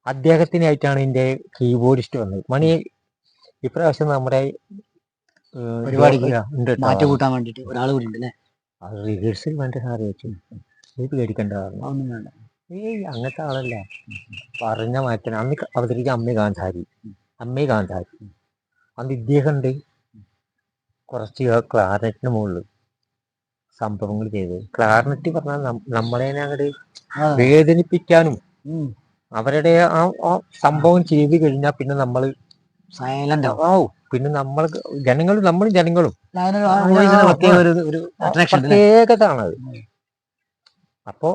Speaker 2: അദ്ദേഹത്തിനായിട്ടാണ് എന്റെ കീബോർഡിസ്റ്റ് വന്നത്. മണി ഇപ്രാവശ്യം നമ്മുടെ
Speaker 1: പരിപാടിക്ക്. മാറ്റി കൂട്ടാൻ വേണ്ടിട്ട് ഒരാൾ കൂടി ഉണ്ട് അല്ലേ?
Speaker 2: അത് റിഹേഴ്സൽ വേണ്ട സാറ് വെച്ചു പേടിക്കണ്ട.
Speaker 1: വേണ്ട.
Speaker 2: ഏയ് അങ്ങനത്തെ ആളല്ല? പറഞ്ഞ മാറ്റം. അന്ന് ക- അമ്മ ഗാന്ധാരി. അമ്മേ ഗാന്ധാരി. അന്ന് ഇദ്ദേഹം ഉണ്ട് കുറച്ച് ക്ലാരനറ്റിന് മുകളിൽ സംഭവങ്ങൾ ചെയ്തത് ക്ലാരനറ്റ് പറഞ്ഞാൽ നമ്മളെ അങ്ങോട്ട് വേദനിപ്പിക്കാനും. അവരുടെ ആ ആ സംഭവം ചെയ്തു കഴിഞ്ഞാൽ പിന്നെ നമ്മൾ
Speaker 1: സൈലന്റ്
Speaker 2: ഓ പിന്നെ നമ്മൾ ജനങ്ങളും നമ്മളും ജനങ്ങളും.
Speaker 1: അതിനൊരു ആ
Speaker 2: ആ,
Speaker 1: voice ന്
Speaker 2: ആ,
Speaker 1: പ്രത്യേക ഒരു ഒരു അട്രാക്ഷൻ ഉണ്ട് അല്ലേ?
Speaker 2: പ്രത്യേകത ആണത് അപ്പോ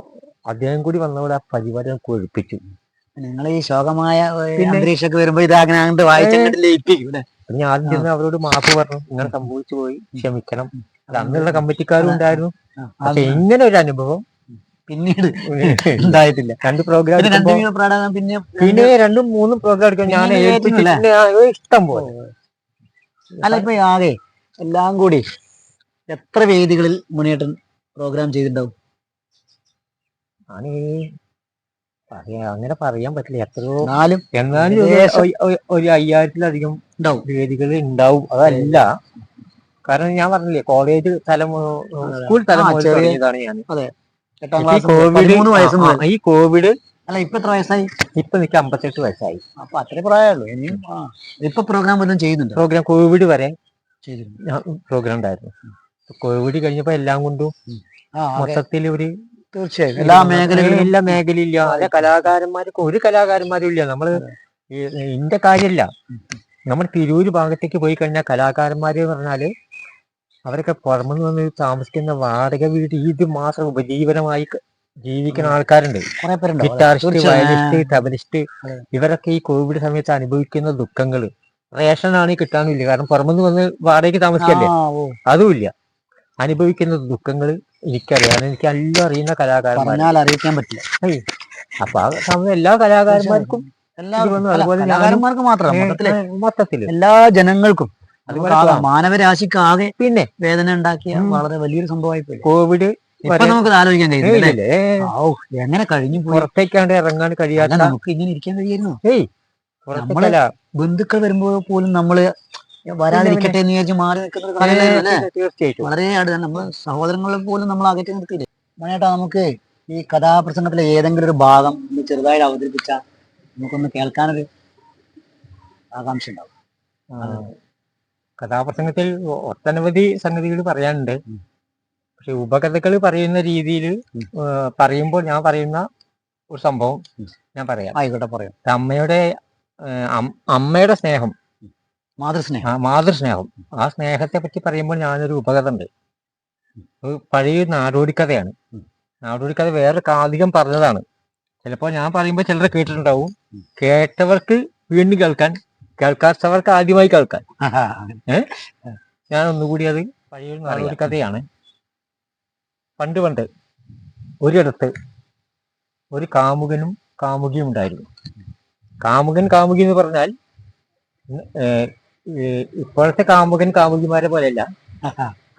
Speaker 2: അദ്ദേഹം കൂടി വന്നവിടെ ആ പരിപാടി നമുക്ക് ഒഴിപ്പിച്ചു
Speaker 1: നിങ്ങൾ ഈ ശോകമായ അന്തരീക്ഷമൊക്കെ വരുമ്പോ ഇത് അങ്ങനെ അങ്ങോട്ട് അല്ലേ?
Speaker 2: ഞാൻ ആദ്യം ചെന്ന് അവരോട് മാപ്പ് പറഞ്ഞു. ഇങ്ങനെ സംഭവിച്ചു പോയി. ക്ഷമിക്കണം. അത് അന്നുള്ള കമ്മിറ്റിക്കാരും ഉണ്ടായിരുന്നു. പക്ഷെ ഇങ്ങനെ ഒരു അനുഭവം
Speaker 1: പിന്നീട് ഉണ്ടായിട്ടില്ല.
Speaker 2: രണ്ട് പ്രോഗ്രാം
Speaker 1: പിന്നെ പിന്നെ
Speaker 2: പിന്നെ രണ്ടും മൂന്നും പ്രോഗ്രാം എടുക്കാൻ ഞാൻ ഇഷ്ടം പോലെ.
Speaker 1: അല്ല ഇപ്പൊ ആകെ എല്ലാം കൂടി എത്ര വേദികളിൽ മുനിയേട്ടൻ പ്രോഗ്രാം ചെയ്തിട്ടുണ്ടാവും?
Speaker 2: അങ്ങനെ പറയാൻ പറ്റില്ല. എത്രയോ
Speaker 1: നാലും
Speaker 2: എന്നാലും ഒരു- അയ്യായിരത്തിലധികം
Speaker 1: ഉണ്ടാവും.
Speaker 2: വേദികൾ ഉണ്ടാവും. അതല്ല. കാരണം ഞാൻ പറഞ്ഞില്ലേ കോളേജ് തലമു സ്കൂൾ തലമുറ ഞാൻ.
Speaker 1: അതെ.
Speaker 2: എട്ടാം
Speaker 1: ക്ലാസ്
Speaker 2: കോവിഡ്
Speaker 1: മൂന്ന് വയസ്സ് മുതൽ.
Speaker 2: ഈ കോവിഡ്
Speaker 1: അല്ല ഇപ്പൊ എത്ര വയസ്സായി?
Speaker 2: ഇപ്പൊ എനിക്ക് അമ്പത്തെട്ട് വയസ്സായി.
Speaker 1: അപ്പൊ അത്രേ പ്രായമുള്ളൂ. ഇനിയും ഇപ്പൊ പ്രോഗ്രാം വല്ലതും ചെയ്യുന്നുണ്ട്?
Speaker 2: പ്രോഗ്രാം കോവിഡ് വരെ ഞാൻ പ്രോഗ്രാം ഉണ്ടായിരുന്നു. കോവിഡ് കഴിഞ്ഞപ്പോ എല്ലാം കൊണ്ടും മൊത്തത്തിൽ ഒരു
Speaker 1: തീർച്ചയായും. എല്ലാ മേഖലകളിലും.
Speaker 2: എല്ലാ മേഖലയില്ല അല്ല കലാകാരന്മാർക്ക് ഒരു കലാകാരന്മാരും ഇല്ല. നമ്മൾ എന്റെ ഇന്റെ കാര്യല്ല നമ്മൾ തിരൂര് ഭാഗത്തേക്ക് പോയി കഴിഞ്ഞാൽ കലാകാരന്മാര് പറഞ്ഞാൽ അവരൊക്കെ പുറമെന്ന് വന്ന് താമസിക്കുന്ന വാടക വീട് ഇത് മാത്രം ഉപജീവനമായി ജീവിക്കുന്ന ആൾക്കാരുണ്ട്. ഗിറ്റാറിസ്റ്റ്. വയലിസ്റ്റ് തബലിസ്റ്റ് ഇവരൊക്കെ ഈ കോവിഡ് സമയത്ത് അനുഭവിക്കുന്ന ദുഃഖങ്ങൾ. റേഷനാണ് കിട്ടാനില്ല കാരണം പുറമെന്ന് വന്ന് വാടകയ്ക്ക് താമസിക്കല്ലേ? അതുമില്ല. അനുഭവിക്കുന്ന ദുഃഖങ്ങൾ എനിക്കറിയാം. എനിക്ക് എല്ലാം അറിയുന്ന കലാകാരന്മാർ
Speaker 1: അറിയിക്കാൻ പറ്റില്ല.
Speaker 2: അപ്പൊ ആ സമയം എല്ലാ കലാകാരന്മാർക്കും
Speaker 1: എല്ലാവർക്കും
Speaker 2: അതുപോലെ
Speaker 1: കലാകാരന്മാർക്ക് മാത്രമല്ല
Speaker 2: മൊത്തത്തിൽ. മൊത്തത്തിൽ.
Speaker 1: എല്ലാ ജനങ്ങൾക്കും
Speaker 2: അതുപോലെ
Speaker 1: നമുക്ക് ആ
Speaker 2: ആ-
Speaker 1: മാനവരാശിക്ക് ആകെ
Speaker 2: പിന്നെ
Speaker 1: വേദന ഉണ്ടാക്കിയ വളരെ വലിയൊരു സംഭവമായി പോയി
Speaker 2: കോവിഡ്
Speaker 1: ഇപ്പൊ നമുക്ക് ആലോചിക്കാൻ കഴിയുന്നില്ലേ എങ്ങനെ കഴിഞ്ഞു
Speaker 2: പുറത്തേക്കാണ്ട് ഇറങ്ങാൻ കഴിയാതെ
Speaker 1: നമുക്ക് ഇങ്ങനെ ഇരിക്കാൻ കഴിയായിരുന്നു
Speaker 2: ഏയ് പുറത്തേക്കല്ല.
Speaker 1: ബന്ധുക്കൾ വരുമ്പോൾ പോലും നമ്മൾ വരാതിരിക്കട്ടെ എന്ന് വിചാരിച്ച് മാറി നിൽക്കുന്ന ഒരു
Speaker 2: തീർച്ചയായിട്ടും.
Speaker 1: വളരെ അടുത്ത് നമ്മൾ സഹോദരങ്ങളെ പോലും നമ്മൾ അകറ്റി നിർത്തിയില്ലേ? മണിയേട്ടാ നമുക്ക് ഈ കഥാപ്രസംഗത്തിലെ ഏതെങ്കിലും ഒരു ഭാഗം ഒന്ന് ചെറുതായിട്ട് അവതരിപ്പിച്ച നമുക്കൊന്ന് കേൾക്കാനൊരു ആകാംക്ഷ ഉണ്ടാവും.
Speaker 2: കഥാപ്രസംഗത്തിൽ ഒട്ടനവധി സംഗതികൾ പറയാനുണ്ട്. പക്ഷെ ഉപകഥകൾ പറയുന്ന രീതിയിൽ പറയുമ്പോൾ ഞാൻ പറയുന്ന ഒരു സംഭവം ഞാൻ പറയാം.
Speaker 1: ആയിക്കോട്ടെ പറയാം.
Speaker 2: അമ്മയുടെ അമ്മയുടെ സ്നേഹം.
Speaker 1: മാതൃസ്നേഹം.
Speaker 2: ആ മാതൃസ്നേഹം. ആ സ്നേഹത്തെ പറ്റി പറയുമ്പോൾ ഞാനൊരു ഉപകഥ ഉണ്ട് പഴയ നാടോടിക്കഥയാണ്.
Speaker 1: നാടോടി
Speaker 2: നാടോടിക്കഥ വേറെ അധികം പറഞ്ഞതാണ്. ചിലപ്പോൾ ഞാൻ പറയുമ്പോൾ ചിലർ കേട്ടിട്ടുണ്ടാവും. കേട്ടവർക്ക് വീണ്ടും കേൾക്കാൻ കേൾക്കാത്തവർക്ക് ആദ്യമായി കേൾക്കാൻ. ഞാൻ ഒന്നുകൂടി അത് പഴയൊരു നാടോടിക്കഥയാണ് പണ്ട് പണ്ട് ഒരിടത്ത് ഒരു കാമുകനും കാമുകിയും ഉണ്ടായിരുന്നു. കാമുകൻ കാമുകി എന്ന് പറഞ്ഞാൽ ഇപ്പോഴത്തെ കാമുകൻ കാമുകിമാരെ പോലെയല്ല.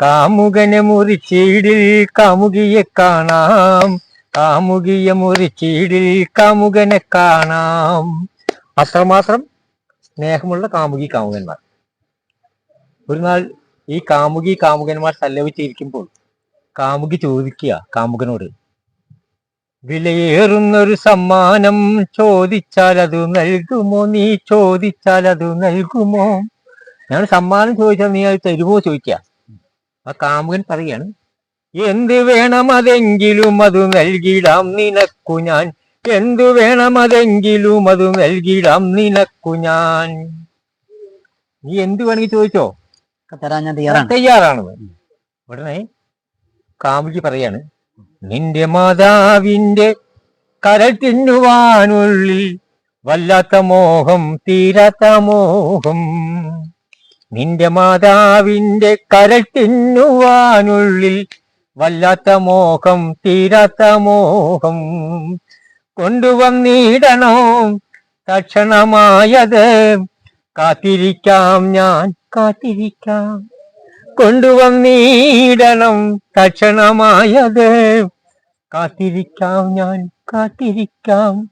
Speaker 2: കാമുകനെ മുറിച്ചീടിൽ കാമുകിയെ കാണാം. കാമുകിയെ മുറിച്ചീടിൽ കാമുകനെ കാണാം. അത്രമാത്രം സ്നേഹമുള്ള കാമുകി കാമുകന്മാർ. ഒരു നാൾ ഈ കാമുകി കാമുകന്മാർ സല്ലപിച്ചിരിക്കുമ്പോൾ കാമുകി ചോദിക്കുക കാമുകനോട് വിലയേറുന്നൊരു സമ്മാനം ചോദിച്ചാൽ അത് നൽകുമോ? നീ ചോദിച്ചാൽ അത് നൽകുമോ? ഞാൻ സമ്മാനം ചോദിച്ചാൽ നീ അത് തരുമോ ചോദിക്കുക. ആ കാമുകൻ പറയാണ് എന്ത് വേണം അതെങ്കിലും അത് നൽകിടാം നിനക്കു ഞാൻ എന്തു വേണം അതെങ്കിലും അത് നൽകിടാം നിനക്കു ഞാൻ. നീ എന്തു വേണമെങ്കിൽ ചോദിച്ചോ?
Speaker 1: തരാൻ ഞാൻ തയ്യാറാണ്.
Speaker 2: തയ്യാറാണെന്ന് ഉടനെ കാമുകി പറയാണ് നിന്റെ മാതാവിന്റെ കരൾ തിന്നുവാനുള്ളിൽ വല്ലാത്ത മോഹം തീരാത്ത മോഹം. നിന്റെ മാതാവിന്റെ കരൾ തിന്നുവാനുള്ളിൽ വല്ലാത്ത മോഹം തീരാത്ത മോഹം. കൊണ്ടുവന്നിടണോ. തക്ഷണമായത് കാത്തിരിക്കാം ഞാൻ കാത്തിരിക്കാം. കൊണ്ടുവന്നിടണം. തക്ഷണമായത് കാത്തിരിക്കാം ഞാൻ കാത്തിരിക്കാം.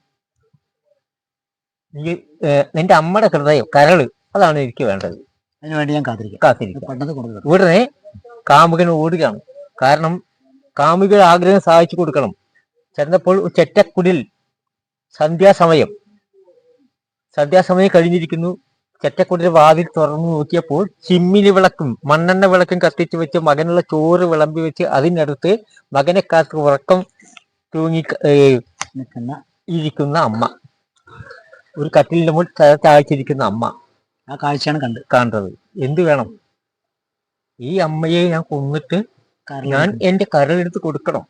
Speaker 2: നിന്റെ അമ്മയുടെ ഹൃദയം കരൾ അതാണ് എനിക്ക് വേണ്ടത്.
Speaker 1: അതിനു വേണ്ടി ഞാൻ കാത്തിരിക്കാം.
Speaker 2: കാത്തിരിക്കാം. ഉടനെ കാമുകൻ ഓടുകയാണ്. കാരണം കാമുകൾ ആഗ്രഹം സാധിച്ചു കൊടുക്കണം. ചെന്നപ്പോൾ ചെറ്റക്കുടിൽ സന്ധ്യാസമയം സന്ധ്യാസമയം കഴിഞ്ഞിരിക്കുന്നു. ചെറ്റക്കുടിൽ വാതിൽ തുറന്നു നോക്കിയപ്പോൾ ചിമ്മിനി വിളക്കും മണ്ണെണ്ണ വിളക്കും കത്തിച്ചു വെച്ച് മകനുള്ള ചോറ് വിളമ്പി വെച്ച് അതിനടുത്ത് മകനെ കാത്ത് ഉറക്കം തൂങ്ങി ഇരിക്കുന്ന അമ്മ. ഒരു കട്ടിലിന്റെ മുകളിൽ താഴ്ചയിരിക്കുന്ന അമ്മ.
Speaker 1: ആ കാഴ്ചയാണ് കണ്ട്
Speaker 2: കാണുന്നത് എന്ത് വേണം? ഈ അമ്മയെ ഞാൻ കൊന്നിട്ട് ഞാൻ എന്റെ കരളെടുത്ത് കൊടുക്കണം.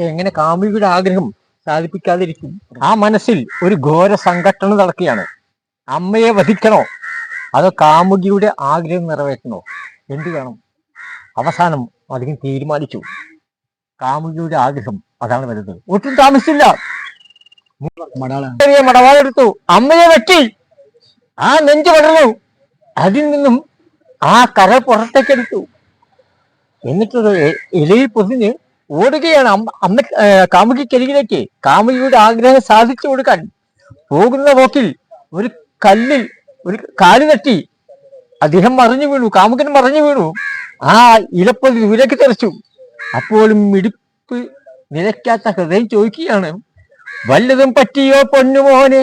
Speaker 2: എങ്ങനെ കാമുകിയുടെ ആഗ്രഹം സാധിപ്പിക്കാതിരിക്കും? ആ മനസ്സിൽ ഒരു ഘോര സംഘട്ടനം നടക്കുകയാണ്. അമ്മയെ വധിക്കണോ? അതോ കാമുകിയുടെ ആഗ്രഹം നിറവേറ്റണോ? എന്ത് വേണം? അവസാനം അദ്ദേഹം തീരുമാനിച്ചു. കാമുകിയുടെ ആഗ്രഹം അതാണ് വരുന്നത്. ഒട്ടും താമസിച്ചില്ല. ചെറിയ മടവാളെടുത്തു അമ്മയെ വെട്ടി. ആ നെഞ്ചു വളർന്നു അതിൽ നിന്നും ആ കര പുറത്തേക്കെടുത്തു. എന്നിട്ട് ഒരു എ- ഇലയിൽ പൊതിഞ്ഞ് ഓടുകയാണ്. അന്ന് കാമുകിക്കരികിലേക്ക്. കാമുകിയുടെ ആഗ്രഹം സാധിച്ചു കൊടുക്കാൻ പോകുന്ന പോക്കിൽ ഒരു കല്ലിൽ ഒരു കാൽ തട്ടി അദ്ദേഹം മറിഞ്ഞു വീണു. കാമുകൻ മറിഞ്ഞു വീണു. ആ ഇലപ്പൊതി ദൂരേക്ക് തെറിച്ചു. അപ്പോഴും മിടിപ്പ് നിലയ്ക്കാത്ത ഹൃദയം ചോദിക്കുകയാണ്. വല്ലതും പറ്റിയോ പൊന്നുമോനെ?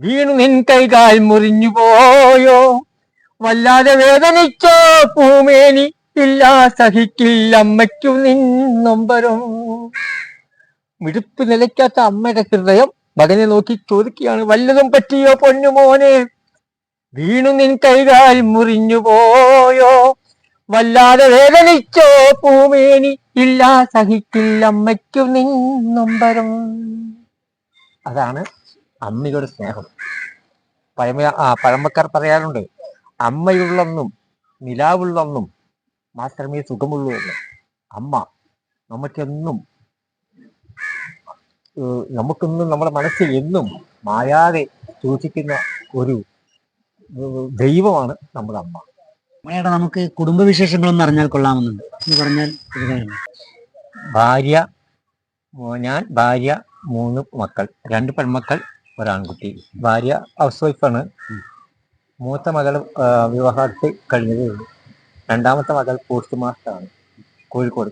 Speaker 2: വീണു നിൻ കൈകാൽ മുറിഞ്ഞു പോയോ? വല്ലാതെ വേദനിച്ചോ പൂമേനി? ഇല്ല സഹിക്കില്ല അമ്മയ്ക്കു നിന്നൊമ്പരം മിടുപ്പ് നിലയ്ക്കാത്ത അമ്മയുടെ ഹൃദയം മകനെ നോക്കി ചോദിക്കുകയാണ് വല്ലതും പറ്റിയോ പൊന്നുമോനെ? വീണു നിൻ കൈകാൽ മുറിഞ്ഞു പോയോ? വല്ലാതെ വേദനിച്ചോ പൂമേനി? ഇല്ല സഹിക്കില്ല അമ്മയ്ക്കു നിന്നൊമ്പരം അതാണ് അമ്മയുടെ സ്നേഹം. പഴമ ആ പഴമക്കാർ പറയാറുണ്ട് അമ്മയുള്ളൊന്നും നിലാവുള്ളൊന്നും മാത്രമേ സുഖമുള്ളൂ എന്ന്. അമ്മ നമുക്കെന്നും നമുക്കെന്നും നമ്മുടെ മനസ്സിൽ എന്നും മായാതെ സൂക്ഷിക്കുന്ന ഒരു ദൈവമാണ് നമ്മുടെ അമ്മ.
Speaker 1: അമ്മയുടെ നമുക്ക് കുടുംബവിശേഷങ്ങളൊന്നും അറിഞ്ഞാൽ കൊള്ളാമെന്നുണ്ട്. എന്ന് പറഞ്ഞാൽ
Speaker 2: ഭാര്യ ഞാൻ ഭാര്യ മൂന്ന് മക്കൾ രണ്ട് പെൺമക്കൾ ഒരാൺകുട്ടി. ഭാര്യ ഹൗസ് വൈഫാണ്. മൂത്ത മകൾ വിവാഹത്തിൽ കഴിഞ്ഞതേ ഉള്ളൂ രണ്ടാമത്തെ മകൾ പോസ്റ്റ് മാസ്റ്ററാണ് കോഴിക്കോട്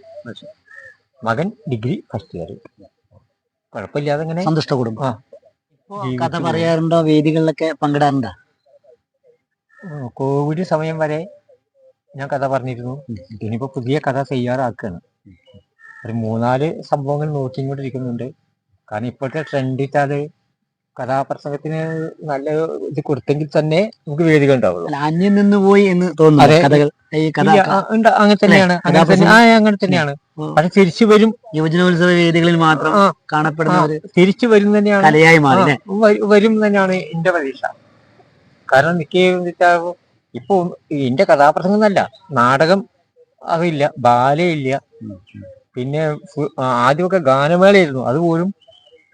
Speaker 2: മകൻ ഡിഗ്രി ഫസ്റ്റ് ഇയർ. കുഴപ്പമില്ലാതെ ഇങ്ങനെ
Speaker 1: സന്തുഷ്ട കുടുംബം.
Speaker 2: ആ.
Speaker 1: കഥ. പറയാറുണ്ടോ? വേദികളിലൊക്കെ പങ്കിടാറുണ്ടോ?
Speaker 2: കോവിഡ് സമയം വരെ ഞാൻ കഥ പറഞ്ഞിരുന്നു. ഇനിയിപ്പോ പുതിയ കഥ തയ്യാറാക്കുകയാണ് ഒരു മൂന്നാൽ സംഭവങ്ങൾ നോക്കിക്കൊണ്ടിരിക്കുന്നുണ്ട് കാരണം ഇപ്പോഴത്തെ ട്രെൻഡ് വെച്ചാൽ കഥാപ്രസംഗത്തിന് നല്ല ഇത് കൊടുത്തെങ്കിൽ തന്നെ നമുക്ക് വേദിക ഉണ്ടാവുള്ളൂ.
Speaker 1: അന്യം നിന്ന് പോയി എന്ന് തോന്നുന്നു കഥകൾ. ഈ കഥ
Speaker 2: അങ്ങനെ തന്നെയാണ്. അങ്ങനെ തന്നെയാണ്. അത് തിരിച്ചു വരും
Speaker 1: യുവജനോത്സവ വേദികളിൽ മാത്രം കാണപ്പെടുന്ന
Speaker 2: തിരിച്ചു വരും തന്നെയാണ്.
Speaker 1: കലയായി മാറി
Speaker 2: വരും തന്നെയാണ് എന്റെ പ്രതീക്ഷ. കാരണം വെച്ചാ ഇപ്പൊ എന്റെ കഥാപ്രസംഗം എന്നല്ല നാടകം അതില്ല ബാലയില്ല. പിന്നെ ആദ്യമൊക്കെ ഗാനമേളയായിരുന്നു. അതുപോലും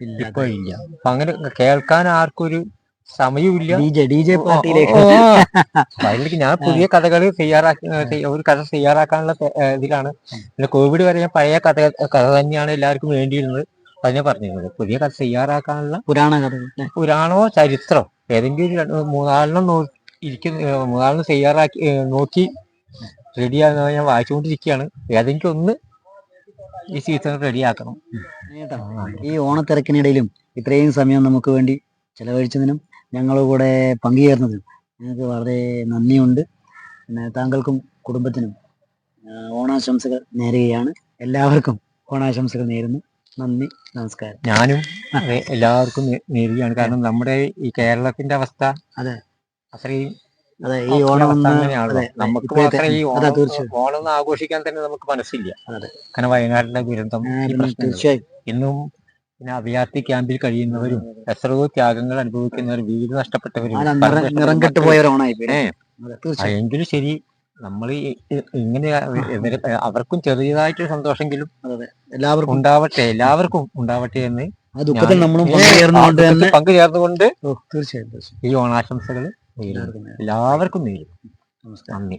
Speaker 2: ഇപ്പൊ ഇല്ല. അപ്പൊ അങ്ങനെ കേൾക്കാൻ ആർക്കും ഒരു സമയമില്ല അതിലേക്ക് ഞാൻ പുതിയ കഥകൾ തയ്യാറാക്കി ഒരു കഥ തയ്യാറാക്കാനുള്ള ഇതിലാണ്. പിന്നെ കോവിഡ് വരെ ഞാൻ പഴയ കഥ കഥ തന്നെയാണ് എല്ലാവർക്കും വേണ്ടിയിരുന്നത്. അതിനെ പറഞ്ഞിരുന്നത്. പുതിയ കഥ തയ്യാറാക്കാനുള്ള
Speaker 1: പുരാണ കഥ
Speaker 2: പുരാണോ ചരിത്രോ ഏതെങ്കിലും ഒരു മൂന്നാലെണ്ണം ഇരിക്കുന്ന മൂന്നാലെണ്ണം തയ്യാറാക്കി നോക്കി റെഡിയാകുന്ന ഞാൻ വായിച്ചുകൊണ്ടിരിക്കുകയാണ്. ഏതെങ്കിലും ഒന്ന് ഈ സീസൺ റെഡിയാക്കണം
Speaker 1: കേട്ടോ. ഈ ഓണത്തിരക്കിനിടയിലും ഇത്രയും സമയം നമുക്ക് വേണ്ടി ചെലവഴിച്ചതിനും ഞങ്ങളുടെ കൂടെ പങ്കുചേർന്നതിനും ഞങ്ങൾക്ക് വളരെ നന്ദിയുണ്ട്. പിന്നെ താങ്കൾക്കും കുടുംബത്തിനും ഓണാശംസകൾ നേരുകയാണ്. എല്ലാവർക്കും ഓണാശംസകൾ നേരുന്നു. നന്ദി നമസ്കാരം.
Speaker 2: ഞാനും എല്ലാവർക്കും നേരുകയാണ്. കാരണം നമ്മുടെ ഈ കേരളത്തിന്റെ അവസ്ഥ
Speaker 1: അതെ.
Speaker 2: അത്രയും
Speaker 1: അതെ ഈ ഓണം
Speaker 2: നമുക്ക്
Speaker 1: അതെ
Speaker 2: ഓണം
Speaker 1: തീർച്ചയായും.
Speaker 2: ഓണം ഒന്ന് ആഘോഷിക്കാൻ തന്നെ നമുക്ക് മനസ്സില്ല. കാരണം വയനാടിന്റെ ദുരന്തം
Speaker 1: തീർച്ചയായും.
Speaker 2: ഇന്നും പിന്നെ അഭയാർത്ഥി ക്യാമ്പിൽ കഴിയുന്നവരും എത്രയോ ത്യാഗങ്ങൾ അനുഭവിക്കുന്നവരും വീട് നഷ്ടപ്പെട്ടവരും
Speaker 1: നിറം-
Speaker 2: എങ്കിലും ശരി നമ്മൾ ഇങ്ങനെ അവർക്കും ചെറിയതായിട്ട് സന്തോഷമെങ്കിലും
Speaker 1: എല്ലാവർക്കും
Speaker 2: ഉണ്ടാവട്ടെ എല്ലാവർക്കും ഉണ്ടാവട്ടെ എന്ന്
Speaker 1: നമ്മളും പങ്കുചേർന്നുകൊണ്ട് തീർച്ചയായും
Speaker 2: ഈ ഓണാശംസകൾ
Speaker 1: എല്ലാവർക്കും നമസ്കാരം.
Speaker 2: നന്ദി.